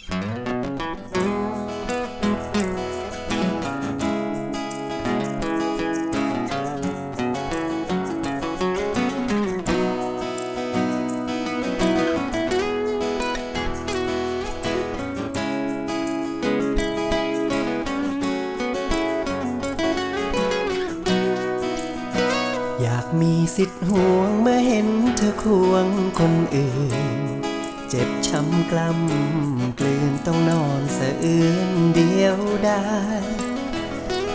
อยากมีสิทธิ์ห่วงเมื่อเห็นเธอควงคนอื่น เจ็บช้ำกล้ำกลืนต้องนอนสะอื้นเดียวได้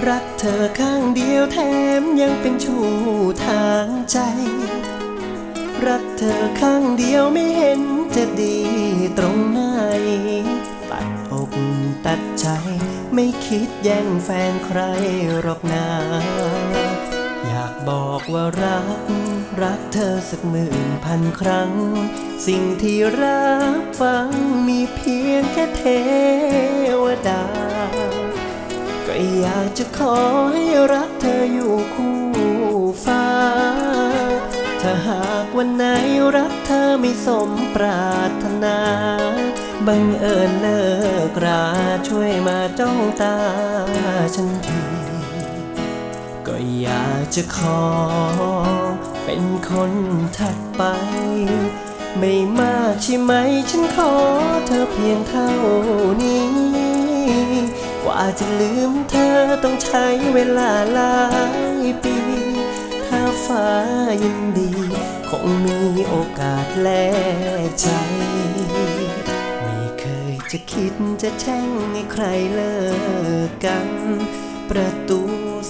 รักเธอข้างเดียวแถมยังเป็นชู้ทางใจ รักเธอข้างเดียวไม่เห็นจะดีตรงไหนตัดอกตัดใจ ไม่คิดแย่งแฟนใครหรอกนาอยากบอกว่ารัก รักเธอสักหมื่นพันครั้ง สิ่งที่รับฟังมีเพียงแค่เทวดา ก็อยากจะขอให้รักเธออยู่คู่ฟ้า ถ้าหากวันไหนรักเธอไม่สมปรารถนา บังเอิญเลิกราช่วยมาจ้องตาฉันที ก็อยากจะขอ เป็นคนถัดไป ไม่มากใช่ไหมฉันขอเธอเพียงเท่านี้ กว่าจะลืมเธอต้องใช้เวลาหลายปี ถ้าฟ้ายินดี คงมีโอกาสแลกใจไม่เคยจะคิดจะแช่งให้ใครเลิกกัน ประตู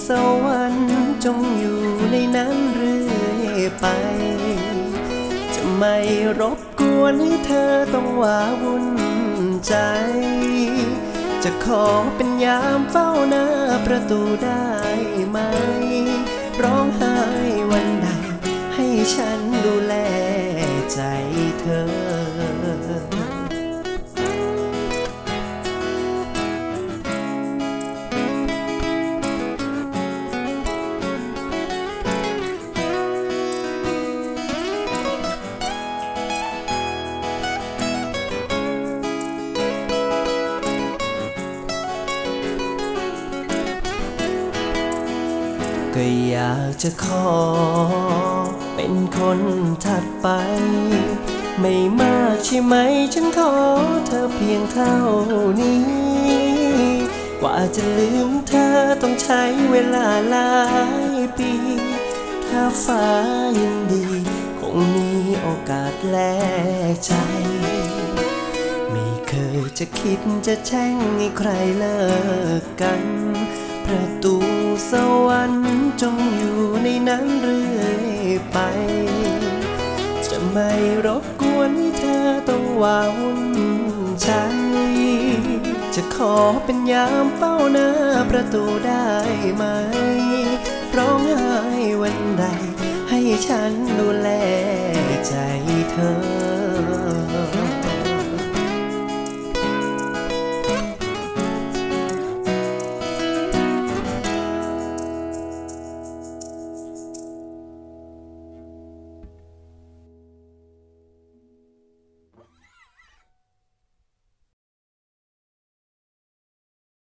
สวรรค์จงอยู่ในนั้น ไป จะไม่รบกวนให้เธอต้องหวาวุ่นใจ จะขอเป็นยามเฝ้าหน้าประตูได้ไหม ร้องไห้ ก็อยากจะขอ เป็นคนถัดไป ไม่มากใช่ไหมฉันขอเธอเพียงเท่านี้ กว่าจะลืมเธอต้องใช้เวลาหลายปี ถ้าฟ้ายินดี คงมีโอกาสแลกใจไม่เคยจะคิดจะแช่งให้ใครเลิกกัน ประตู สวรรค์จงอยู่ในนั้นเรื่อยไป จะไม่รบกวนให้เธอต้องวาวุ่นใจ จะขอเป็นยามเฝ้าหน้าประตูได้ไหม ร้องไห้วันใด ให้ฉันดูแลใจ